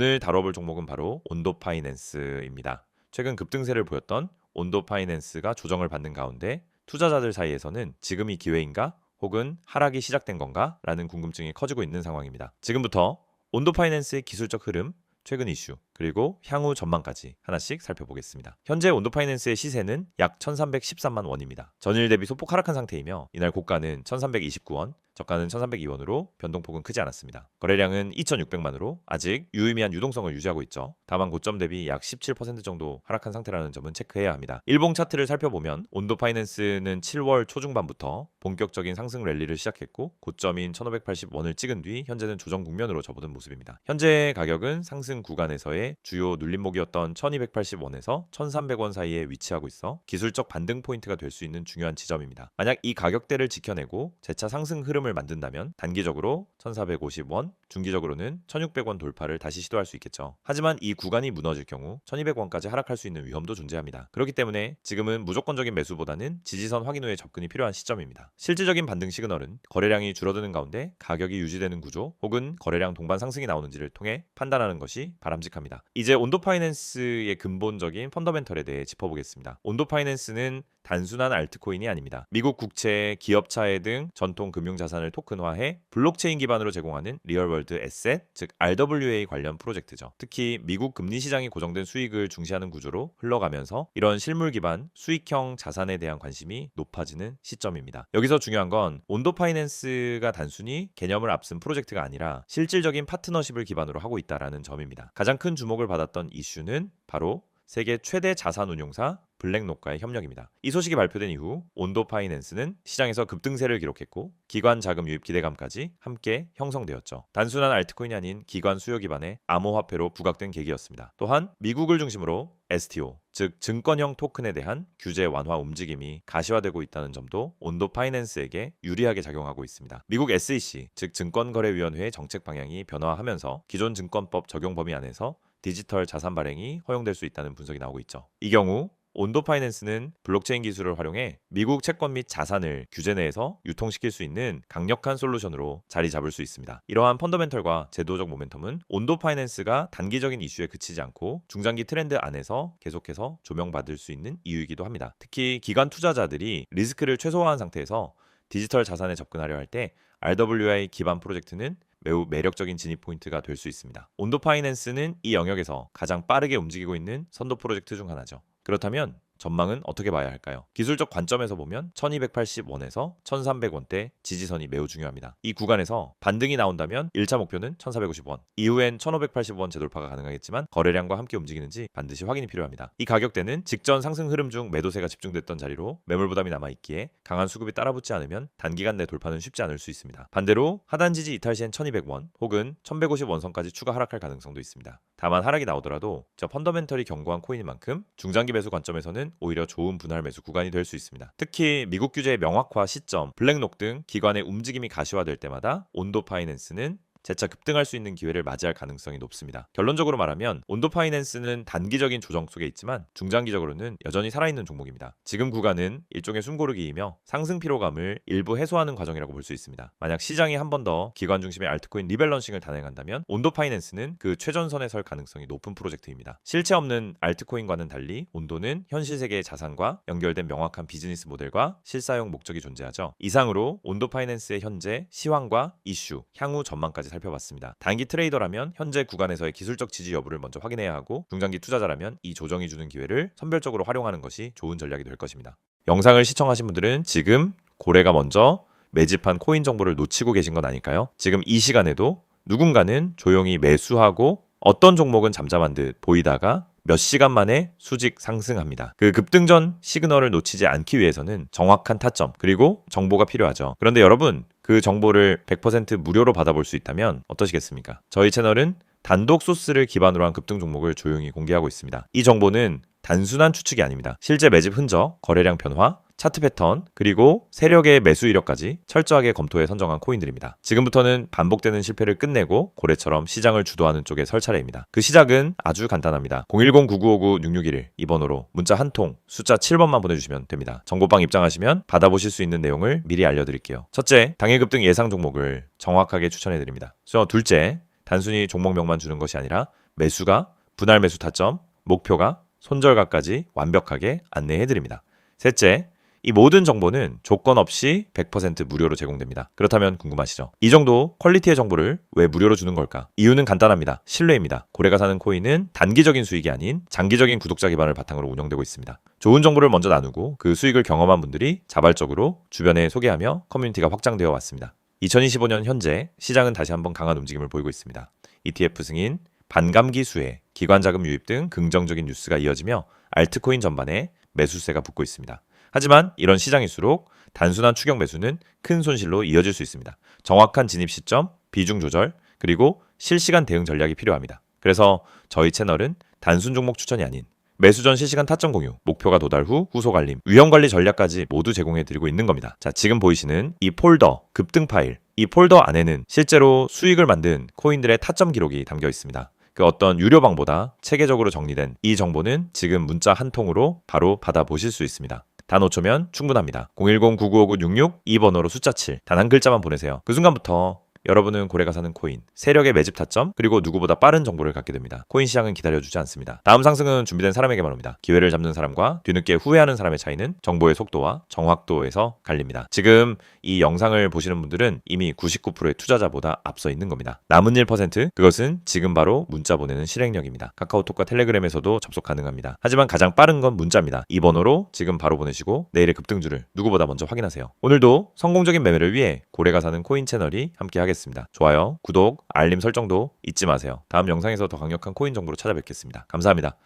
오늘 다뤄볼 종목은 바로 온도 파이낸스입니다. 최근 급등세를 보였던 온도 파이낸스가 조정을 받는 가운데 투자자들 사이에서는 지금이 기회인가 혹은 하락이 시작된 건가 라는 궁금증이 커지고 있는 상황입니다. 지금부터 온도 파이낸스의 기술적 흐름, 최근 이슈, 그리고 향후 전망까지 하나씩 살펴보겠습니다. 현재 온도 파이낸스의 시세는 약 1313만 원입니다. 전일 대비 소폭 하락한 상태이며 이날 고가는 1329원, 저가는 1302원으로 변동폭은 크지 않았습니다. 거래량은 2600만으로 아직 유의미한 유동성을 유지하고 있죠. 다만 고점 대비 약 17% 정도 하락한 상태라는 점은 체크해야 합니다. 일봉 차트를 살펴보면 온도 파이낸스는 7월 초중반부터 본격적인 상승 랠리를 시작했고 고점인 1580원을 찍은 뒤 현재는 조정 국면으로 접어든 모습입니다. 현재 가격은 상승 구간에서의 주요 눌림목이었던 1280원에서 1300원 사이에 위치하고 있어 기술적 반등 포인트가 될 수 있는 중요한 지점입니다. 만약 이 가격대를 지켜내고 재차 상승 흐름을 만든다면 단기적으로 1450원, 중기적으로는 1600원 돌파를 다시 시도할 수 있겠죠. 하지만 이 구간이 무너질 경우 1200원까지 하락할 수 있는 위험도 존재합니다. 그렇기 때문에 지금은 무조건적인 매수보다는 지지선 확인 후에 접근이 필요한 시점입니다. 실질적인 반등 시그널은 거래량이 줄어드는 가운데 가격이 유지되는 구조 혹은 거래량 동반 상승이 나오는지를 통해 판단하는 것이 바람직합니다. 이제 온도 파이낸스의 근본적인 펀더멘털에 대해 짚어보겠습니다. 온도 파이낸스는 단순한 알트코인이 아닙니다. 미국 국채, 기업차해 등 전통 금융 자산을 토큰화해 블록체인 기반으로 제공하는 리얼월드 에셋, 즉 RWA 관련 프로젝트죠. 특히 미국 금리 시장이 고정된 수익을 중시하는 구조로 흘러가면서 이런 실물 기반 수익형 자산에 대한 관심이 높아지는 시점입니다. 여기서 중요한 건 온도 파이낸스가 단순히 개념을 앞선 프로젝트가 아니라 실질적인 파트너십을 기반으로 하고 있다라는 점입니다. 가장 큰 주목을 받았던 이슈는 바로 세계 최대 자산 운용사 블랙록과의 협력입니다. 이 소식이 발표된 이후 온도 파이낸스는 시장에서 급등세를 기록했고 기관 자금 유입 기대감까지 함께 형성되었죠. 단순한 알트코인이 아닌 기관 수요 기반의 암호화폐로 부각된 계기였습니다. 또한 미국을 중심으로 STO, 즉 증권형 토큰에 대한 규제 완화 움직임이 가시화되고 있다는 점도 온도 파이낸스에게 유리하게 작용하고 있습니다. 미국 SEC, 즉 증권거래위원회의 정책 방향이 변화하면서 기존 증권법 적용 범위 안에서 디지털 자산 발행이 허용될 수 있다는 분석이 나오고 있죠. 이 경우 온도 파이낸스는 블록체인 기술을 활용해 미국 채권 및 자산을 규제 내에서 유통시킬 수 있는 강력한 솔루션으로 자리 잡을 수 있습니다. 이러한 펀더멘털과 제도적 모멘텀은 온도 파이낸스가 단기적인 이슈에 그치지 않고 중장기 트렌드 안에서 계속해서 조명받을 수 있는 이유이기도 합니다. 특히 기관 투자자들이 리스크를 최소화한 상태에서 디지털 자산에 접근하려 할 때 RWI 기반 프로젝트는 매우 매력적인 진입 포인트가 될 수 있습니다. 온도 파이낸스는 이 영역에서 가장 빠르게 움직이고 있는 선도 프로젝트 중 하나죠. 그렇다면 전망은 어떻게 봐야 할까요? 기술적 관점에서 보면 1280원에서 1300원대 지지선이 매우 중요합니다. 이 구간에서 반등이 나온다면 1차 목표는 1450원, 이후엔 1580원 재돌파가 가능하겠지만 거래량과 함께 움직이는지 반드시 확인이 필요합니다. 이 가격대는 직전 상승 흐름 중 매도세가 집중됐던 자리로 매물 부담이 남아 있기에 강한 수급이 따라붙지 않으면 단기간 내 돌파는 쉽지 않을 수 있습니다. 반대로 하단 지지 이탈 시엔 1200원 혹은 1150원 선까지 추가 하락할 가능성도 있습니다. 다만 하락이 나오더라도 저 펀더멘털이 견고한 코인인 만큼 중장기 매수 관점에서는 오히려 좋은 분할 매수 구간이 될 수 있습니다. 특히 미국 규제의 명확화 시점, 블랙록 등 기관의 움직임이 가시화될 때마다 온도 파이낸스는 재차 급등할 수 있는 기회를 맞이할 가능성이 높습니다. 결론적으로 말하면 온도 파이낸스는 단기적인 조정 속에 있지만 중장기적으로는 여전히 살아있는 종목입니다. 지금 구간은 일종의 숨고르기이며 상승 피로감을 일부 해소하는 과정이라고 볼 수 있습니다. 만약 시장이 한 번 더 기관 중심의 알트코인 리밸런싱을 단행한다면 온도 파이낸스는 그 최전선에 설 가능성이 높은 프로젝트입니다. 실체 없는 알트코인과는 달리 온도는 현실 세계의 자산과 연결된 명확한 비즈니스 모델과 실사용 목적이 존재하죠. 이상으로 온도 파이낸스의 현재 시황과 이슈, 향후 전망까지 살펴봤습니다. 단기 트레이더라면 현재 구간에서의 기술적 지지 여부를 먼저 확인해야 하고 중장기 투자자라면 이 조정이 주는 기회를 선별적으로 활용하는 것이 좋은 전략이 될 것입니다. 영상을 시청하신 분들은 지금 고래가 먼저 매집한 코인 정보를 놓치고 계신 건 아닐까요? 지금 이 시간에도 누군가는 조용히 매수하고 어떤 종목은 잠잠한 듯 보이다가 몇 시간 만에 수직 상승합니다. 그 급등 전 시그널을 놓치지 않기 위해서는 정확한 타점 그리고 정보가 필요하죠. 그런데 여러분 그 정보를 100% 무료로 받아볼 수 있다면 어떠시겠습니까? 저희 채널은 단독 소스를 기반으로 한 급등 종목을 조용히 공개하고 있습니다. 이 정보는 단순한 추측이 아닙니다. 실제 매집 흔적, 거래량 변화, 차트 패턴, 그리고 세력의 매수 이력까지 철저하게 검토해 선정한 코인들입니다. 지금부터는 반복되는 실패를 끝내고 고래처럼 시장을 주도하는 쪽에 설 차례입니다. 그 시작은 아주 간단합니다. 010-9959-6611 이번호로 문자 한 통, 숫자 7번만 보내주시면 됩니다. 정보방 입장하시면 받아보실 수 있는 내용을 미리 알려드릴게요. 첫째, 당일 급등 예상 종목을 정확하게 추천해드립니다. 둘째, 단순히 종목명만 주는 것이 아니라 매수가, 분할 매수 타점, 목표가, 손절가까지 완벽하게 안내해 드립니다. 셋째, 이 모든 정보는 조건 없이 100% 무료로 제공됩니다. 그렇다면 궁금하시죠? 이 정도 퀄리티의 정보를 왜 무료로 주는 걸까? 이유는 간단합니다. 신뢰입니다. 고래가 사는 코인은 단기적인 수익이 아닌 장기적인 구독자 기반을 바탕으로 운영되고 있습니다. 좋은 정보를 먼저 나누고 그 수익을 경험한 분들이 자발적으로 주변에 소개하며 커뮤니티가 확장되어 왔습니다. 2025년 현재 시장은 다시 한번 강한 움직임을 보이고 있습니다. ETF 승인, 반감기 수혜, 기관 자금 유입 등 긍정적인 뉴스가 이어지며 알트코인 전반에 매수세가 붙고 있습니다. 하지만 이런 시장일수록 단순한 추격 매수는 큰 손실로 이어질 수 있습니다. 정확한 진입 시점, 비중 조절, 그리고 실시간 대응 전략이 필요합니다. 그래서 저희 채널은 단순 종목 추천이 아닌 매수 전 실시간 타점 공유, 목표가 도달 후 후속 알림, 위험 관리 전략까지 모두 제공해 드리고 있는 겁니다. 자, 지금 보이시는 이 폴더, 급등 파일, 이 폴더 안에는 실제로 수익을 만든 코인들의 타점 기록이 담겨 있습니다. 그 어떤 유료방보다 체계적으로 정리된 이 정보는 지금 문자 한 통으로 바로 받아보실 수 있습니다. 단 5초면 충분합니다. 010-9959-66 2번호로 숫자 7. 단 한 글자만 보내세요. 그 순간부터 여러분은 고래가 사는 코인, 세력의 매집 타점, 그리고 누구보다 빠른 정보를 갖게 됩니다. 코인 시장은 기다려주지 않습니다. 다음 상승은 준비된 사람에게만 옵니다. 기회를 잡는 사람과 뒤늦게 후회하는 사람의 차이는 정보의 속도와 정확도에서 갈립니다. 지금 이 영상을 보시는 분들은 이미 99%의 투자자보다 앞서 있는 겁니다. 남은 1% 그것은 지금 바로 문자 보내는 실행력입니다. 카카오톡과 텔레그램에서도 접속 가능합니다. 하지만 가장 빠른 건 문자입니다. 이 번호로 지금 바로 보내시고 내일의 급등주를 누구보다 먼저 확인하세요. 오늘도 성공적인 매매를 위해 고래가 사는 코인 채널이 함께 하겠습니다. 좋아요, 구독, 알림 설정도 잊지 마세요. 다음 영상에서 더 강력한 코인 정보로 찾아뵙겠습니다. 감사합니다.